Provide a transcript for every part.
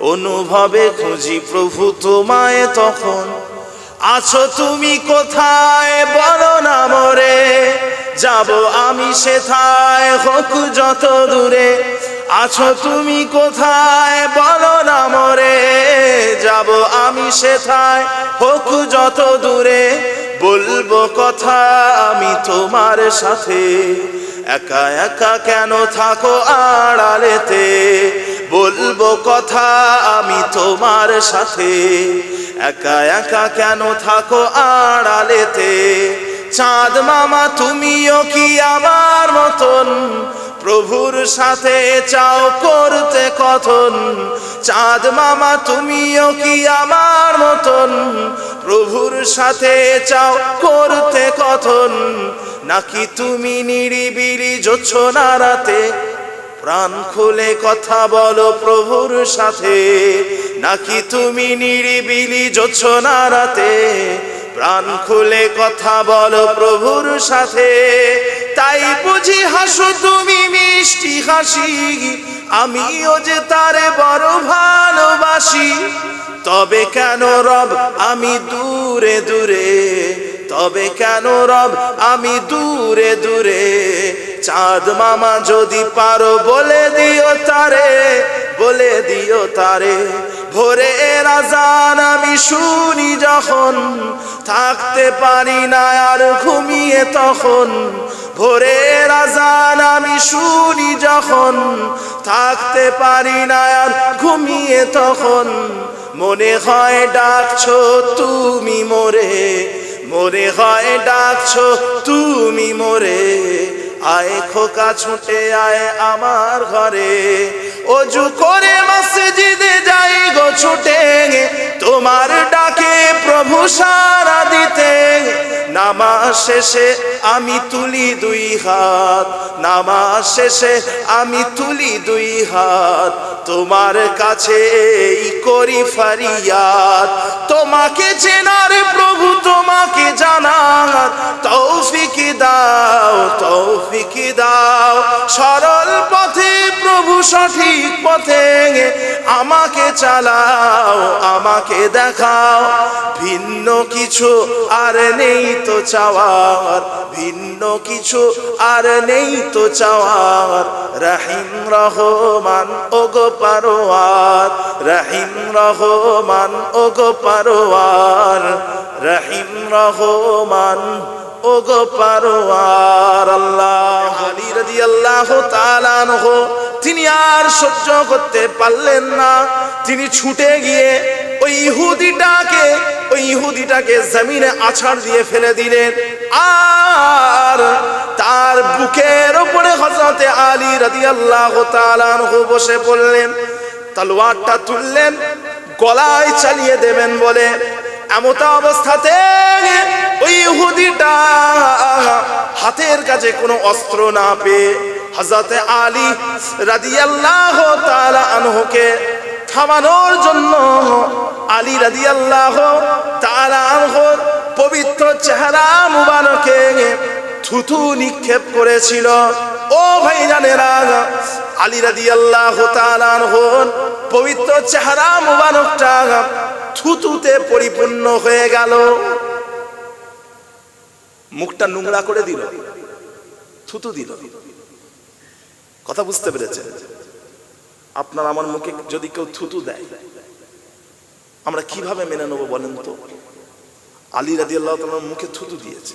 অনুভবে খুঁজি প্রভু তোমায় তখন। আছো তুমি কোথায়? বলো না মরে। যাব আমি সেথায়, হোক যত দূরে। আছো তুমি কোথায়? বলো না মরে। যাব আমি সেথায়, হোক যত দূরে। বলব কথা আমি তোমার সাথে। একা একা কেন থাকো আড়ালেতে? বলব কথা আমি তোমার সাথে। একা একা কেন থাকো আড়ালেতে? চাঁদ মামা, তুমিও কি আমার মতন? প্রভুর সাথে চাও করতে কথন। চাঁদ মামা, তুমিও কি আমার মতন? প্রভুর সাথে চাও করতে কথন। নাকি তুমি নিরিবিলি যোচ্ছ না রাতে? প্রাণ খুলে কথা বলো প্রভুর সাথে। নাকি তুমি নিরিবিলি যোচ্ছ না রাতে? প্রাণ খুলে কথা বলো প্রভুর সাথে। তাই বুঝি হাসো তুমি মিষ্টি হাসি। আমিও যে তারে বড় ভালোবাসি। তবে কেন রব আমি দূরে দূরে? তবে কেন রব আমি দূরে দূরে? চাঁদ মামা যদি পারো বলে দিও তারে, বলে দিও তারে। ভোরে রাজান আমি শুনি যখন, থাকতে পারি না আর ঘুমিয়ে তখন। ভোরে রাজান আমি শুনি যখন, থাকতে পারি না আর ঘুমিয়ে তখন। মনে হয় ডাকছো তুমি মোরে, মনে হয় ডাকছো তুমি মোরে। আয় খোকা ছুটে আয় আমার ঘরে। অজু করে মসজিদে যাই গো ছুটে তোমার ডাকে প্রভু সারা দিতে নামাজ শেষে আমি তুলি দুই হাত। নামাজ শেষে আমি তুলি দুই হাত। তোমার কাছে এই করি ফারিয়াদ। তোমাকে চেনার প্রভু তোমাকে জানার। তৌফিক দাও তৌফিক দাও। সরল পথে প্রভু সঠিক পথে আমাকে চালাও, আমাকে দেখাও। ভিন্ন কিছু আর নেই তো চাওয়ার, ভিন্ন কিছু আর নেই তো চাওয়ার। রাহিম রহমান, ওগো পারোয়ার। রাহিম রহমান, ওগো পারোয়ার। রাহিম রহমান, ওগো পারোয়ার। আল্লাহ আলী রাদিয়াল্লাহু তাআলা আনহু তিনি আর সহ্য করতে পারলেন না। তিনি ছুটে গিয়ে ওই ইহুদিটাকে ওই ইহুদিটাকে জমিনে আছাড় দিয়ে ফেলে দিলেন। আর তার বুকের উপরে হযরতে আলী তাআলা আনহু বসে পড়লেন। তলোয়ারটা তুললেন, গলায় চালিয়ে দেবেন বলে। এমতা অবস্থাতে ওই ইহুদিটা হাতের কাছে কোনো অস্ত্র না পেয়ে হযরতে আলী রাদিয়াল্লাহু তাআলা আনহুকে থামানোর জন্য আলী রাদিয়াল্লাহু তাআলা আনহুর পবিত্র চেহারা মুবারকে থুথু নিক্ষেপ করেছিল। ও ভাইজানেরা আলী রাদিয়াল্লাহু তাআলা আনহুর পবিত্র চেহারা মুবারকটা থুতুতে পরিপূর্ণ হয়ে গেল। মুখটা নোংরা করে দিল থুতু দিল। কথা বুঝতে পেরেছেন? আপনার আমার মুখে যদি কেউ থুতু দেয়, আমরা কীভাবে মেনে নেব বলেন তো? আলী রাদি আল্লাহ তোমার মুখে থুতু দিয়েছে।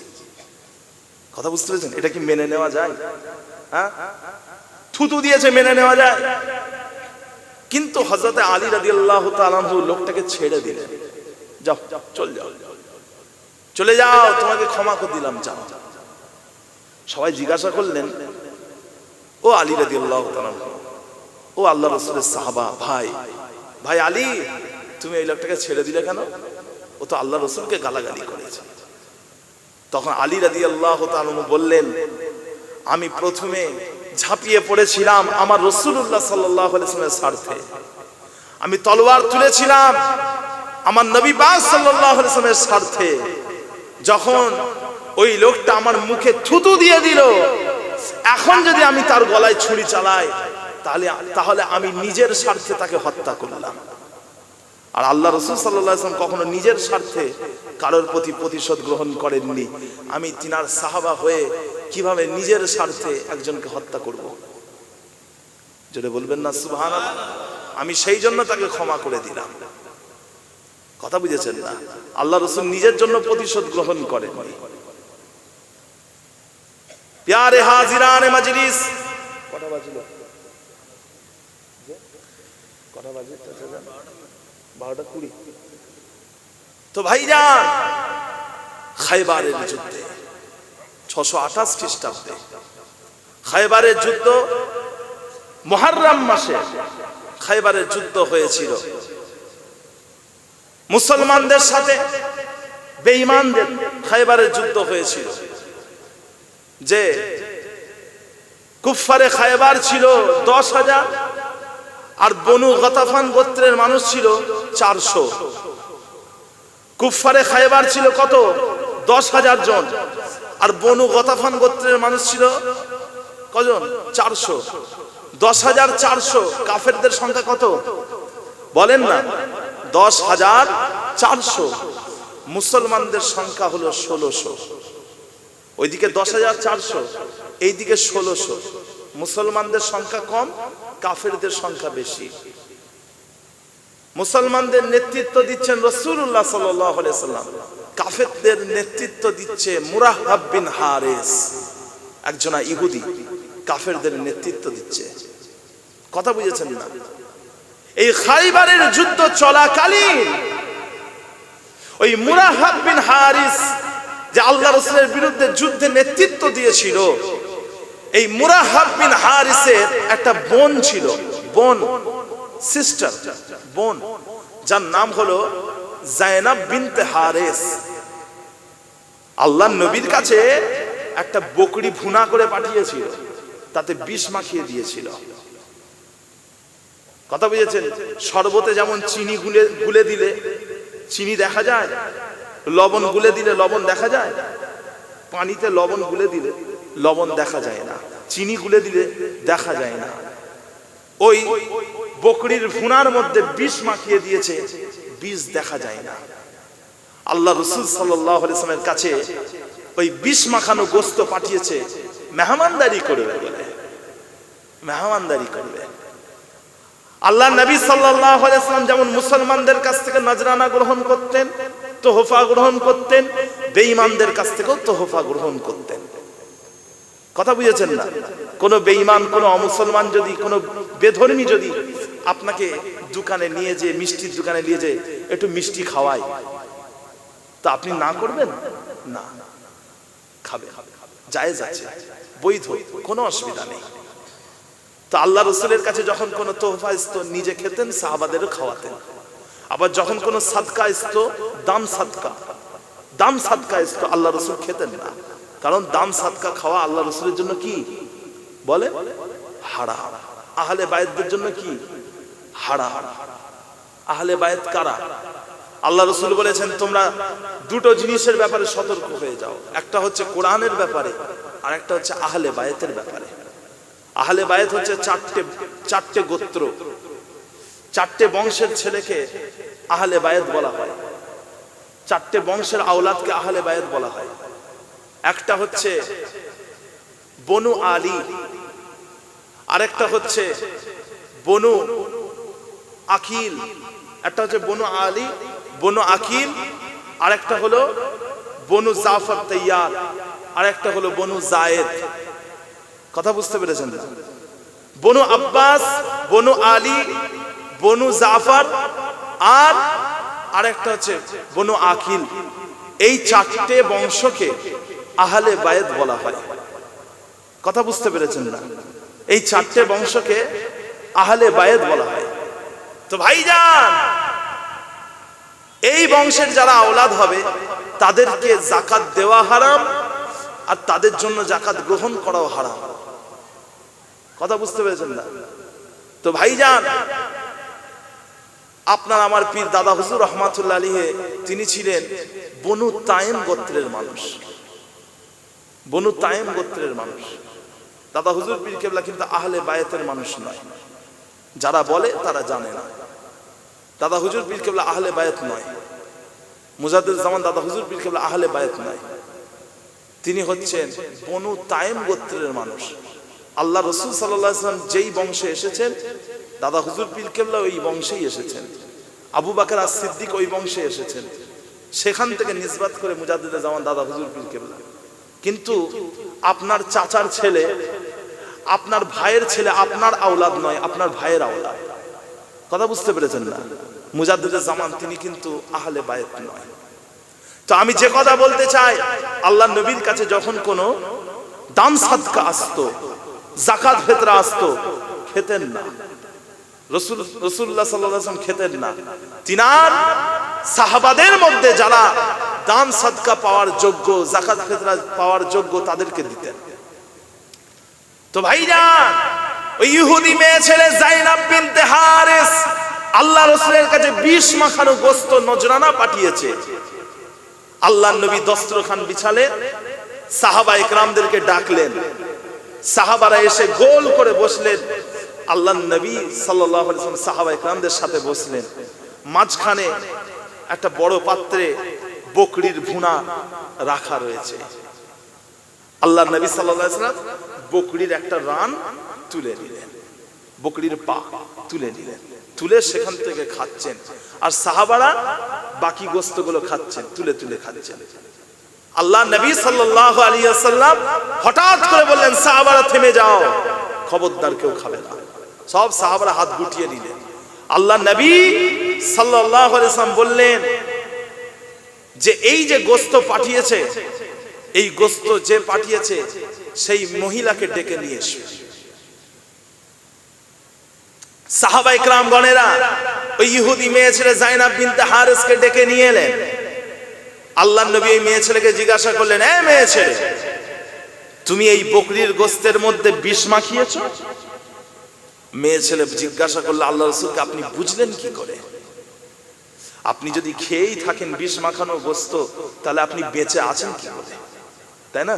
কথা বুঝতে পেরেছেন? এটা কি মেনে নেওয়া যায়? হ্যাঁ? থুতু দিয়েছে, মেনে নেওয়া যায়। কিন্তু হজরতে আলী রাদি আল্লাহ তালাহু লোকটাকে ছেড়ে দিলেন। যাও, চল যাও। চলে যাও, তোমাকে ক্ষমা করে দিলাম, যাও। সবাই জিজ্ঞাসা করলেন ও আলী রাদি আল্লাহ ও আল্লাহ রসুলের সাহাবা, ভাই। ভাই আলী, তুমি এই লোকটাকে ছেড়ে দিলে কেন? ও তো আল্লাহ রসুলকে গালাগালি করেছে। তখন আলী রাদি আল্লাহ বললেন, আমি প্রথমে ঝাঁপিয়ে পড়েছিলাম আমার রসুল্লাহ সাল্লামের স্বার্থে। আমি তলোয়ার তুলেছিলাম আমার নবী বাস সাল্লামের স্বার্থে। যখন ওই লোকটা আমার মুখে থুতু দিয়ে দিল এখন যদি আমি তার গলায় ছুরি চালাই, তাহলে তাহলে আমি নিজের স্বার্থে তাকে হত্যা করলাম। আর আল্লাহ রসুল সাল্লাম কখনো নিজের স্বার্থে কারোর প্রতি প্রতিশোধ গ্রহণ করেননি। আমি তিনার সাহাবা হয়ে কীভাবে নিজের স্বার্থে একজনকে হত্যা করব? যেটা বলবেন না সুবহান আমি সেই জন্য তাকে ক্ষমা করে দিলাম। কথা বুঝেছেন না? আল্লাহ রসুল নিজের জন্য প্রতিশোধ গ্রহণ করেননি। প্যারে হাজিরানে মজলিস। কটা বাজলো? কটা বাজে? বারোটা কুড়ি। তো ভাইজান খাইবারের যুদ্ধে ছশো আঠাশ খ্রিস্টাব্দে খাইবারের যুদ্ধ মহারাম মাসে খাইবারের যুদ্ধ হয়েছিল। মুসলমানদের সাথে বেঈমানদের খাইবারের যুদ্ধ হয়েছিল। যে কুফারে খাইবার ছিল দশ হাজার, আর বনু গতাফান গোত্রের মানুষ ছিল চারশো। কুফারে খাইবার ছিল কত? দশ হাজার জন। আর বনু গতাফান গোত্রের মানুষ ছিল কজন? চারশো। দশ হাজার চারশো। কাফেরদের সংখ্যা কত? বলেন না। দশ হাজার চারশো। মুসলমানদের সংখ্যা হলো ষোলোশো। ওইদিকে দশ হাজার চারশো, এইদিকে ষোলোশো। মুসলমানদের সংখ্যা কম, কাফেরদের সংখ্যা বেশি। মুসলমানদের নেতৃত্ব দিচ্ছেন রসুল্লাহ সাল্লাম। কাফেরদের নেতৃত্ব দিচ্ছে মুরাহাব বিন হারেস, একজনা ইহুদি। কাফেরদের নেতৃত্ব দিচ্ছে। কথা বুঝেছেন না? এই খাইবারের যুদ্ধ চলাকালীন ওই মুরাহাব বিন হারিস যে আল্লাহ রসুলের বিরুদ্ধে যুদ্ধে নেতৃত্ব দিয়েছিল। এই মুরাহাব হারিসের একটা বোন ছিল। বোন সিস্টার বোন, যার নাম হলো জায়নাব বিনতে হারেস। আল্লাহ নবীর কাছে একটা বকরি ভুনা করে পাঠিয়েছিল। তাতে বিষ মাখিয়ে দিয়েছিল। কথা বুঝেছেন? শরবতে যেমন চিনি গুলে গুলে দিলে, চিনি দেখা যায়? লবণ গুলে দিলে লবণ দেখা যায়? পানিতে লবণ গুলে দিলে লবণ দেখা যায় না। চিনি গুলে দিলে দেখা যায় না। ওই বকরির ভুনার মধ্যে বিষ মাখিয়ে দিয়েছে, বিষ দেখা যায় না। আল্লাহ রসুল সাল্লামের কাছে ওই বিষ মাখানো গোস্ত পাঠিয়েছে, মেহমানদারি করবে বলে। মেহমানদারি করবে। আল্লাহ নবী সাল্লাম যেমন মুসলমানদের কাছ থেকে নজরানা গ্রহণ করতেন তোহফা গ্রহণ করতেন, বেঈমানদের কাছ থেকেও তোহফা গ্রহণ করতেন। কথা বুঝেছেন না? কোন বেঈমান, কোন অমুসলমান যদি, কোন বেধর্মী যদি আপনাকে দোকানে নিয়ে যে মিষ্টির দোকানে নিয়ে যে একটু মিষ্টি খাওয়ায়, তা আপনি না করবেন? না। খাবে জায়েজ আছে। বৈধ। কোনো অসুবিধা নেই। তো আল্লাহ রসুলের কাছে যখন কোনো তোহফা ইস্ত নিজে খেতেন, সাহাবাদেরও খাওয়াতেন। আবার যখন কোনো সাদকা ইস্ত দাম সাদকা। দাম সাদকা ইস্ত আল্লাহ রসুল খেতেন না। কারণ দাম সাদকা খাওয়া আল্লাহ রসুলের জন্য কি? বলে? হারা আহলে বায়তদের জন্য কি? হারা আহলে বায়ত কারা? আল্লাহ রসুল বলেছেন, তোমরা দুটো জিনিসের ব্যাপারে সতর্ক হয়ে যাও। একটা হচ্ছে কোরআনের ব্যাপারে, আর একটা হচ্ছে আহলে বায়তের ব্যাপারে। আহলে বায়েত হচ্ছে চারটে চারটে গোত্র। চারটে বংশের ছেলেকে আহলে বায়েত বলা হয়। চারটে বংশের আওলাদকে আহলে বায়েত বলা হয়। একটা হচ্ছে বনু আলী, আরেকটা হচ্ছে বনু আকিল, একটা হচ্ছে বনু আলী, বনু আকিল, আরেকটা হলো বনু জাফর তৈয়ার আরেকটা হলো বনু জায়েদ। কথা বুঝতে পেরেছেন বনু আব্বাস, বনু আলী বনু জাফার আর আরেকটা হচ্ছে বনু আকিল এই চারটে বংশকে আহলে বায়েত বলা হয়। কথা বুঝতে পেরেছেন না? এই চারটে বংশকে আহলে বায়েত বলা হয়। তো ভাইজান, এই বংশের যারা আওলাদ হবে, তাদেরকে জাকাত দেওয়া হারাম আর তাদের জন্য জাকাত গ্রহণ করাও হারাম। কথা বুঝতে পেরেছেন না? তো ভাইজান আপনার আমার পীর দাদা হুজুর রহমাতুল্লাহ আলীহে তিনি ছিলেন বনু তায়েম গোত্রের মানুষ। বনু তায়েম গোত্রের মানুষ। দাদা হুজুর পীর কেবলা কিন্তু আহলে বায়েতের মানুষ নয়। যারা বলে, তারা জানে না। দাদা হুজুর পীর কেবলা আহলে বায়েত নয়। মুজাদ্দুল জামান দাদা হুজুর পীর কেবলা আহলে বায়েত নয়। তিনি হচ্ছেন বনু তায়েম গোত্রের মানুষ। আল্লাহ রসুল সাল্লাম যেই বংশে এসেছেন দাদা হুজুর পীর কেবলা ওই বংশেই এসেছেন। আবু বাকর আর সিদ্দিক ওই বংশে এসেছেন। সেখান থেকে নিসবাত করে মুজাদ্দিদে জামান দাদা হুজুর পীর কেবলা কিন্তু আপনার চাচার ছেলে, আপনার ভাইয়ের ছেলে আপনার আওলাদ নয়, আপনার ভাইয়ের আওলাদ। কথা বুঝতে পেরেছেন না? মুজাদ্দিদে জামান, তিনি কিন্তু আহলে বায়েত নয়। তো আমি যে কথা বলতে চাই, আল্লাহ নবীর কাছে যখন কোনো দান সাদকা আসতো জাকাত ফেতরা আসতো, খেতেন না। রসুল রসুল্লাহ সাল্লাম খেতেন না। তিনার সাহাবাদের মধ্যে যারা দান সাদকা পাওয়ার যোগ্য জাকাত ফেতরা পাওয়ার যোগ্য তাদেরকে দিতেন। তো ইহুদি মেয়ে ছেলে হারিস, আল্লাহ রসুলের কাছে বিষ মাখানো গোস্ত নজরানা পাঠিয়েছে। আল্লাহ নবী দস্ত্রখান বিছালেন সাহাবা ইকরামদেরকে ডাকলেন। সাহাবারা এসে গোল করে বসলেন আল্লাহ নবী সাল্লাহ সাহাবা ইকরামদের সাথে বসলেন। মাঝখানে একটা বড় পাত্রে বকরির ভুনা রাখা রয়েছে। আল্লাহ নবী সাল্লাম বকরির একটা রান তুলে নিলেন। বকরির পা তুলে নিলেন। তুলে সেখান থেকে খাচ্ছেন। আর সাহাবারা বাকি গোস্তগুলো খাচ্ছেন, তুলে তুলে খাচ্ছেন। আল্লাহ নবী সাল্লাল্লাহু আলাইহি ওয়াসাল্লাম হঠাৎ করে বললেন, সাহাবারা থেমে যাও, খবরদার কেউ খাবে না। সব সাহাবারা হাত গুটিয়ে নিলেন আল্লাহ নবী ওয়াসাল্লাম বললেন যে, এই যে গোস্ত পাঠিয়েছে, এই গোস্ত যে পাঠিয়েছে, সেই মহিলাকে ডেকে নিয়ে এসো। সাহাবা ইকরাম গণেরা ওই ইহুদি মেয়ে ছেলে জাইনাব বিনতে হারেসকে ডেকে নিয়ে এলেন। আল্লাহ নবী এই মেয়ে ছেলেকে জিজ্ঞাসা করলেন, এ মেয়ে ছেলে, তুমি এই বকরির গোস্তের মধ্যে বিষ মাখিয়েছ? মেয়ে ছেলে জিজ্ঞাসা করলে আল্লাহ রসুলকে, আপনি বুঝলেন কি করে? আপনি যদি খেয়েই থাকেন বিষ মাখানো গোস্ত, তাহলে আপনি বেঁচে আছেন কি করে? তাই না?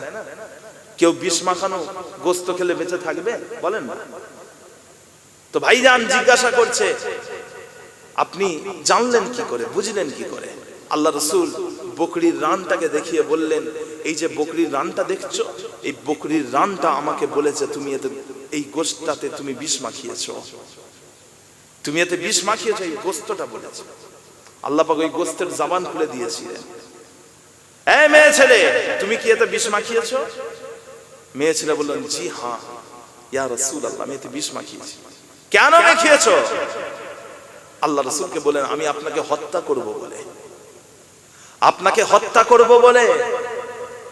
কেউ বিষ মাখানো গোস্ত খেলে বেঁচে থাকবে? বলেন। তো ভাইজান জিজ্ঞাসা করছে, আপনি জানলেন কি করে? বুঝলেন কি করে? আল্লাহ রসুল বকরির রানটাকে দেখিয়ে বললেন, এই যে বকরির রানটা দেখছ? এই বকরির রানটা আমাকে বলেছে, তুমি এতে এই গোস্তটাতে তুমি বিষ মাখিয়েছো। তুমি এতে বিষ মাখিয়েছো এই গোস্তটা বলেছে। আল্লাপাক ওই গোস্তের জাবান খুলে দিয়েছিলেন। মেয়ে ছেলে, তুমি কি এতে বিষ মাখিয়েছো? মেয়ে ছেলে বললেন জি হ্যাঁ। ইয়া রসুল আল্লাহ আমি এতে বিষ মাখিয়েছি। কেন মেখিয়েছো? আল্লাহ রসুলকে বলেন আমি আপনাকে হত্যা করব বলে। আপনাকে হত্যা করব বলে।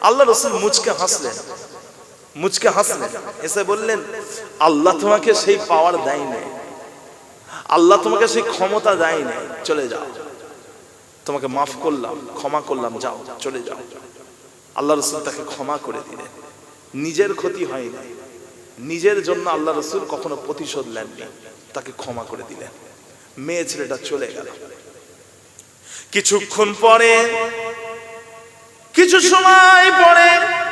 আল্লাহ রসুল মুচকে হাসলেন। মুচকে হাসলেন। এসে বললেন, আল্লাহ তোমাকে সেই পাওয়ার দেয়নি আল্লাহ তোমাকে সেই ক্ষমতা দেয়নি চলে যাও। তোমাকে মাফ করলাম, ক্ষমা করলাম, যাও, চলে যাও। আল্লাহ রসুল তাকে ক্ষমা করে দিলেন। নিজের ক্ষতি হয়নি নিজের জন্য আল্লাহ রসুল কখনো প্রতিশোধ নেননি। তাকে ক্ষমা করে দিলেন। মেয়ে ছেলেটা চলে গেল। কিছুক্ষণ পরে, কিছু সময় পরে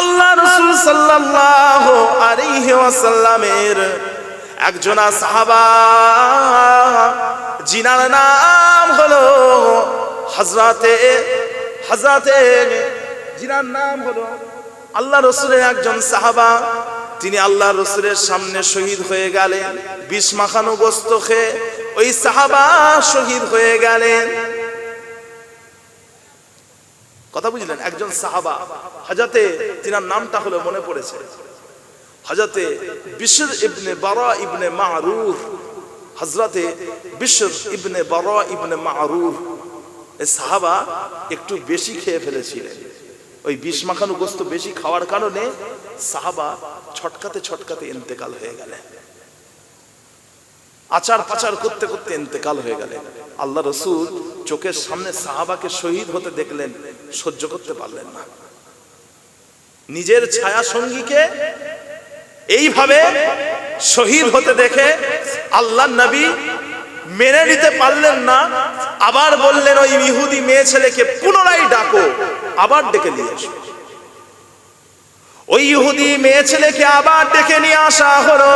আল্লাহ রসুল সাল্লাহ আলাইহি ওয়াসাল্লামের একজনা সাহাবা, জিনার নাম হলো হজরতে হজরতে জিনার নাম হলো আল্লাহ রসুলের একজন সাহাবা। তিনি আল্লাহ রসুলের সামনে শহীদ হয়ে গেলেন, বিষ মাখানো গোস্ত খেয়ে ওই সাহাবা শহীদ হয়ে গেলেন। কথা বুঝলেন? একজন সাহাবা। হাজাতে তিনার নামটা হলো মনে পড়েছে। হাজাতে বিশ্বর ইবনে বারা ইবনে মারুর। হজরতে বিশ্বর ইবনে বারা ইবনে মারুর। এই সাহাবা একটু বেশি খেয়ে ফেলেছিলেন। ওই বিষ মাখানো গোস্ত বেশি খাওয়ার কারণে সাহাবা ছটকাতে ছটকাতে ইন্তেকাল হয়ে গেলেন। আচার পাচার করতে করতে ইন্তেকাল হয়ে গেলেন। আল্লাহ রসুল চোখের সামনে সাহাবাকে শহীদ হতে দেখলেন, সহ্য করতে পারলেন না। নিজের ছায়া সঙ্গীকে এইভাবে শহীদ হতে দেখে আল্লাহ নবী মেনে নিতে পারলেন না, আবার বললেন, ওই ইহুদি মেয়ে ছেলেকে পুনরায় ডাকো, আবার ডেকে নিয়ে এসো ওই ইহুদি মেয়ে ছেলেকে আবার ডেকে নিয়ে আসা হলো।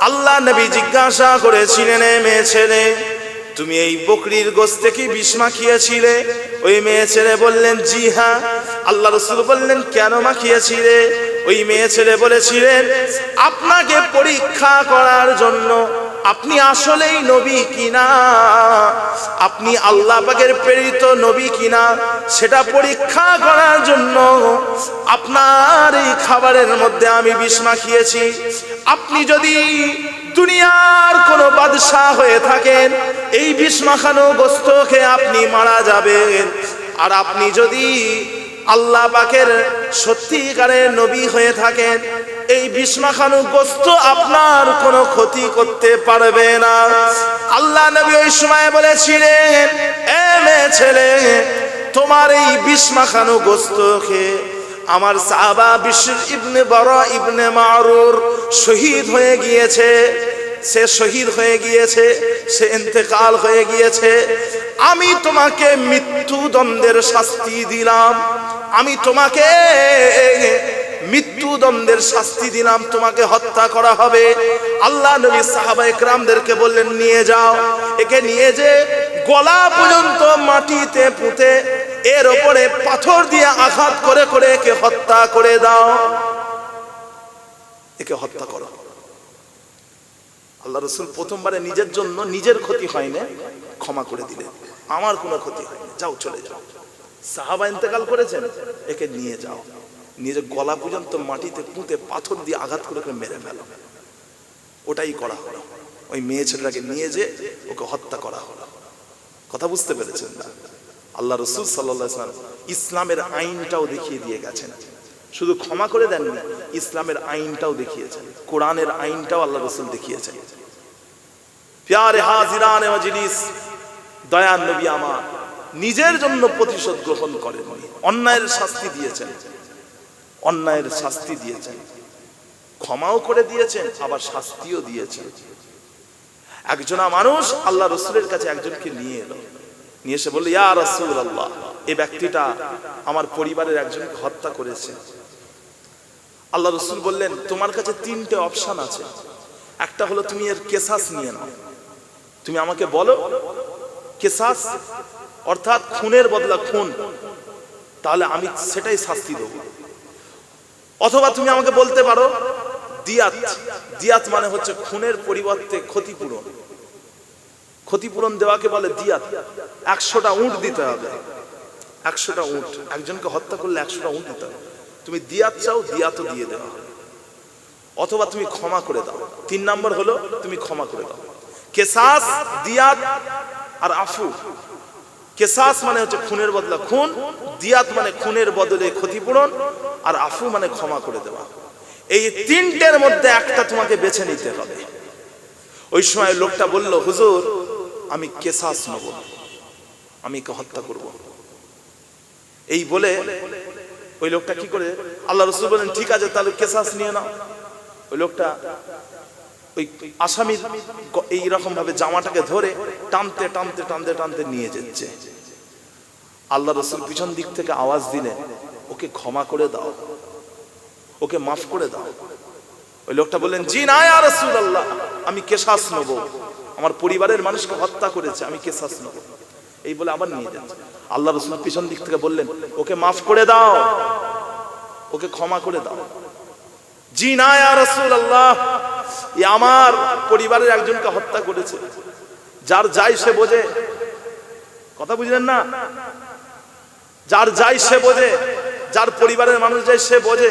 আল্লাহ নবী জিজ্ঞাসা করেছিলেন, "এ মেয়ে ছেলে তুমি এই বকরির গোস্তে কি বিষ মাখিয়েছিলে? ওই মেয়ে ছেলে বললেন, জি হ্যাঁ। আল্লাহ রসুল বললেন, কেন মাখিয়েছিলে? ওই মেয়ে ছেলে বলেছিলেন, আপনাকে পরীক্ষা করার জন্য আপনি আসলেই নবী কিনা? আপনি আল্লাহ পাকের প্রেরিত নবী কিনা? সেটা পরীক্ষা করার জন্য আপনার এই খাবারের মধ্যে আমি বিষ মাখিয়েছি। আপনি যদি দুনিয়ার কোন বাদশাহ হয়ে থাকেন, এই বিষ মাখানো গোস্তকে আপনি মারা যাবেন। আর আপনি যদি আল্লাহ পাকের সত্যিকারের নবী হয়ে থাকেন, এই বিষ্মাখানু গোস্ত আপনার কোনো ক্ষতি করতে পারবে না। আল্লাহ নবী ওই সময় বলেছিলেন, এ মেয়ে ছেলে, তোমার এই বিষ্মাখানু গোস্ত খেয়ে আমার সাহাবা বিশ্ব ইবনে বড় ইবনে মারুর শহীদ হয়ে গিয়েছে। সে শহীদ হয়ে গিয়েছে, সে ইন্তেকাল হয়ে গিয়েছে। আমি তোমাকে মৃত্যুদণ্ডের শাস্তি দিলাম। আমি তোমাকে মৃত্যুদণ্ডের শাস্তি দিলাম, তোমাকে হত্যা করা হবে। আল্লাহ নবী সাহাবা একরামদেরকে বললেন, নিয়ে যাও। একে নিয়ে যে গলা পর্যন্ত মাটিতে পুঁতে এর ওপরে পাথর দিয়ে আঘাত করে করে একে হত্যা করে দাও। একে হত্যা করো। আল্লাহ রসুল প্রথমবারে নিজের জন্য নিজের ক্ষতি হয় না ক্ষমা করে দিলেন আমার কোনো ক্ষতি হয়নি। যাও, চলে যাও। সাহাবা ইন্তেকাল করেছেন, একে নিয়ে যাও। নিজের গলা পর্যন্ত মাটিতে পুঁতে পাথর দিয়ে আঘাত করে করে মেরে ফেলো। ওটাই করা হলো। ওই মেয়ে ছেলেটাকে নিয়ে যে ওকে হত্যা করা হলো। কথা বুঝতে পেরেছেন না? আল্লাহ রসুল সাল্লাম ইসলামের আইনটাও দেখিয়ে দিয়ে গেছেন। শুধু ক্ষমা করে দেননি, ইসলামের আইনটাও দেখিয়েছেন। কোরআনের আইনটাও আল্লাহ রসুল দেখিয়েছেন। প্যারে হাজিরান নিজের জন্য প্রতিশোধ গ্রহণ করেন অন্যায়ের শাস্তি দিয়েছেন। অন্যায়ের শাস্তি দিয়েছেন। ক্ষমাও করে দিয়েছেন, আবার শাস্তিও দিয়েছেন। একজনা মানুষ আল্লাহ রসুলের কাছে একজনকে নিয়ে এলো। নিয়ে এসে বলল, ইয়া রসুল আল্লাহ এই ব্যক্তিটা আমার পরিবারের একজনকে হত্যা করেছে। আল্লাহ রসুল বললেন, তোমার কাছে তিনটে অপশন আছে। একটা হলো তুমি এর কেসাস নিয়ে নাও। তুমি আমাকে বলো, কেসাস অর্থাৎ খুনের বদলা খুন, তাহলে আমি সেটাই শাস্তি দেবো। অথবা তুমি আমাকে বলতে পারো, দিয়াত দিয়াত মানে হচ্ছে খুনের পরিবর্তে ক্ষতিপূরণ। ক্ষতিপূরণ দেওয়াকে বলে দিয়াত। একশোটা উঁট দিতে হবে। একশোটা উঁট। একজনকে হত্যা করলে একশোটা উঁট দিতে হবে। তুমি দিয়াত চাও, দিয়াতও দিয়ে দেওয়া অথবা তুমি ক্ষমা করে দাও। তিন নম্বর হলো, তুমি ক্ষমা করে দাও। কেসাস, দিয়াত আর আফু। কেসাস মানে হচ্ছে খুনের বদলা। খুন, দিয়াত মানে খুনের বদলে ক্ষতিপূরণ আর আফু মানে ক্ষমা করে দেওয়া। এই তিনটের মধ্যে একটা তোমাকে বেছে নিতে হবে। ওই সময় লোকটা বলল, হুজুর আমি কেসাস নেব। আমি একে হত্যা করব। এই বলে ওই লোকটা কি করে? আল্লাহ রসুল বলেন, ঠিক আছে, তাহলে কেসাস নিয়ে নাও। ওই লোকটা ওই আসামির এইরকম ভাবে জামাটাকে ধরে টানতে টানতে টানতে টানতে নিয়ে যাচ্ছে। আল্লাহ রসুল পিছন দিক থেকে আওয়াজ দিলেন, ওকে ক্ষমা করে দাও। ওকে মাফ করে দাও। ওই লোকটা বললেন, জি না আল্লাহ আমি কেশাস নেব। আমার পরিবারের মানুষকে হত্যা করেছে, আমি কেশাস নেব এই বলে আবার নিয়ে যাচ্ছে। আল্লাহ রসুল পিছন দিক থেকে বললেন, ওকে মাফ করে দাও। ওকে ক্ষমা করে দাও। জি না রসুল আল্লাহ আমার পরিবারের একজনকে হত্যা করেছে। যার যাই সে বোঝে। কথা বুঝলেন না? যার যাই সে বোঝে, যার পরিবারের মানুষ যায় সে বোঝে।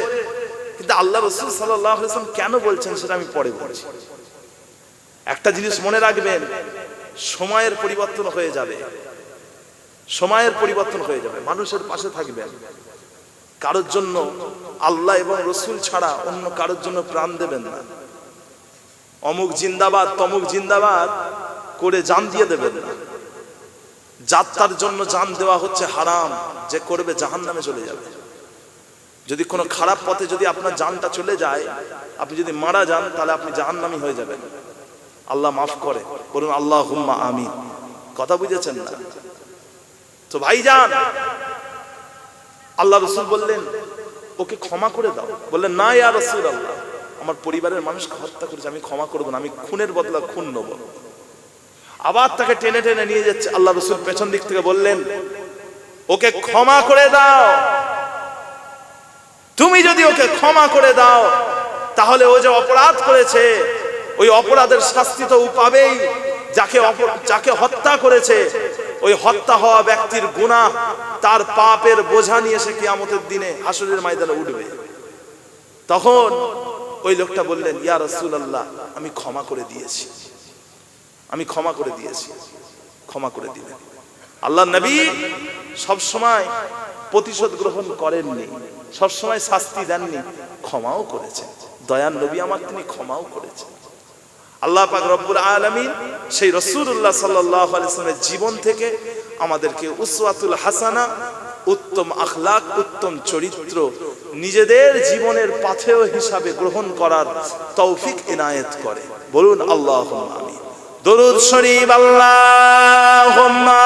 কিন্তু আল্লাহ রসুল সাল্লাম কেন বলছেন সেটা আমি পরে বলছি। একটা জিনিস মনে রাখবেন, সময়ের পরিবর্তন হয়ে যাবে। সময়ের পরিবর্তন হয়ে যাবে। মানুষের পাশে থাকবেন। কারোর জন্য আল্লাহ এবং রসুল ছাড়া অন্য কারোর জন্য প্রাণ দেবেন না। অমুক জিন্দাবাদ, তমুক জিন্দাবাদ করে জান দিয়ে দেবেন না। যাত্রার জন্য জান দেওয়া হচ্ছে হারাম, যে করবে জাহান নামে চলে যাবে। যদি কোনো খারাপ পথে যদি আপনার জানটা চলে যায়, আপনি যদি মারা যান, তাহলে আপনি জাহান্নামি হয়ে যাবেন। আল্লাহ মাফ করে, বলুন আল্লাহ হুম্মা আমি কথা বুঝেছেন না? তো ভাইজান, আল্লাহ রসুল বললেন, ওকে ক্ষমা করে দাও। বললেন, না ইয়া রসুল আল্লাহ আমার পরিবারের মানুষকে হত্যা করেছে, আমি ক্ষমা করব না, আমি খুনের বদলা খুন নেব। আবার তাকে টেনে টেনে নিয়ে যাচ্ছে আল্লাহ রসুল পেছন দিক থেকে বললেন, ওকে ক্ষমা করে দাও। তুমি যদি ওকে ক্ষমা করে দাও, তাহলে ও যে অপরাধ করেছে ওই অপরাধের শাস্তি তো পাবেই। যাকে যাকে হত্যা করেছে, ওই হত্যা হওয়া ব্যক্তির গুণা তার পাপের বোঝা নিয়ে সে কিয়ামতের দিনে হাসুরের ময়দানে উঠবে। তখন ওই লোকটা বললেন, ইয়া রাসূলুল্লাহ, আমি ক্ষমা করে দিয়েছি। আমি ক্ষমা করে দিয়েছি। ক্ষমা করে দিলেন আল্লাহ নবী সব সময় প্রতিশোধ গ্রহণ করেননি সব সময় শাস্তি দেননি, ক্ষমাও করেছেন। দয়ান নবী আমার তিনি ক্ষমাও করেছেন। আল্লাহ পাক রব্বুল আলামিন সেই রসুল্লাহ আলাইহি জীবন থেকে আমাদেরকে উসওয়াতুল হাসানা, উত্তম আখলাক, উত্তম চরিত্র নিজেদের জীবনের পাথেয় হিসাবে গ্রহণ করার তৌফিক এনায়েত করে। বলুন আল্লাহ আমিন। দরুদ শরীফ, আল্লাহুম্মা।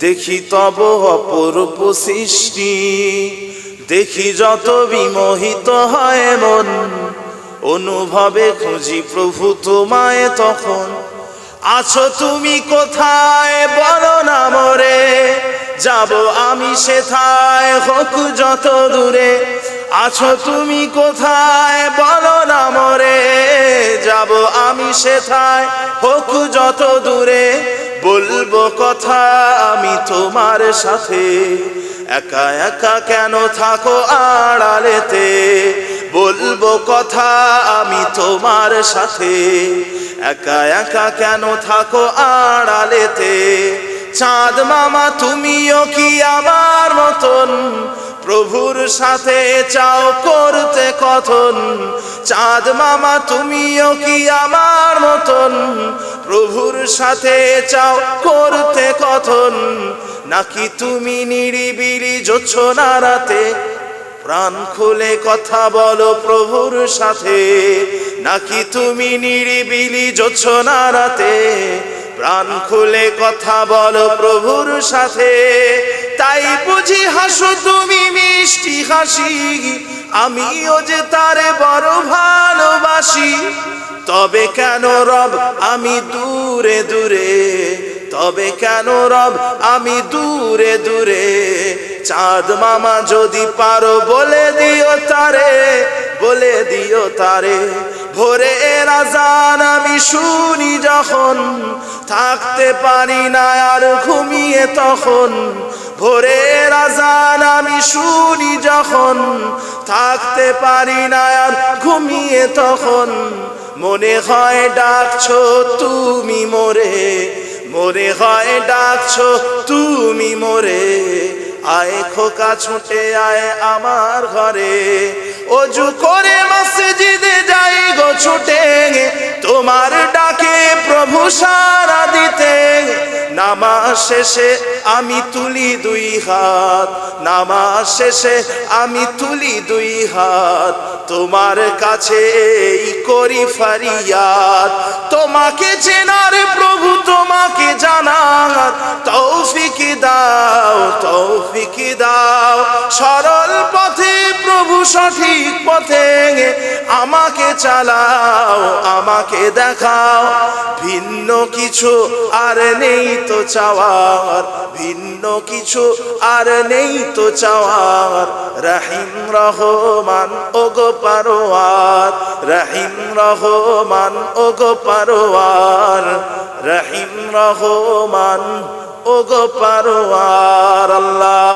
দেখি তব অপরূপ সৃষ্টি। দেখি যত বিমোহিত হয় মন অনুভবে খুঁজি প্রভু তোমায় তখন। আছো তুমি কোথায়? বলো না মরে, যাব আমি সেথায়, হোক যত দূরে। আছো তুমি কোথায়? বলো না মরে, যাব আমি সেথায়, হোক যত দূরে। বলব কথা আমি তোমার সাথে। একা একা কেন থাকো আড়ালেতে? বলব কথা আমি তোমার সাথে। একা একা কেন থাকো আড়ালেতে? চাঁদ মামা, তুমিও কি আমার মতন? প্রভুর সাথে চাও করতে কথন। চাঁদ মামা, তুমিও কি আমার মতন? প্রভুর সাথে চাও করতে কথন। নাকি তুমি নিরিবিলি জোছনা রাতে? প্রাণ খুলে কথা বলো প্রভুর সাথে। নাকি তুমি নিরিবিলি জোছনা রাতে? প্রাণ খুলে কথা বলো প্রভুর সাথে। তাই বুঝি হাসো তুমি মিষ্টি হাসি। আমিও যে তারে বড় ভালোবাসি। তবে কেন রব আমি দূরে দূরে? তবে কেন রব আমি দূরে দূরে? চাঁদ মামা যদি পারো বলে দিও তারে, বলে দিও তারে। ভোরে রাজান আমি শুনি যখন, থাকতে পারি না আর ঘুমিয়ে তখন। ভোরে রাজান আমি শুনি যখন, থাকতে পারি না আর ঘুমিয়ে তখন। মনে হয় ডাকছো তুমি মোরে, মনে হয় ডাকছো তুমি মোরে। আয় খোকা ছুটে আয় আমার ঘরে অজু করে মসজিদে যাই গো ছুটে তোমার ডাকে প্রভু সারা দিতে। নামাজ শেষে আমি তুলি দুই হাত। নামাজ শেষে আমি তুলি দুই হাত। তোমার কাছে এই করি ফারিয়াদ। তোমাকে চেনার প্রভু তোমাকে জানার। তৌফিক দাও তৌফিক দাও। সরল পথে প্রভু সঠিক পথে আমাকে চালাও, আমাকে দেখাও। ভিন্ন কিছু আর নেই তো চাওয়ার, ভিন্ন কিছু আর নেই তো চাওয়ার। রাহিম রহমান, ওগো পারোয়ার। রাহিম রহমান, ওগো পারোয়ার। রহিম রহমান, ওগো পারোয়ার, আল্লাহ।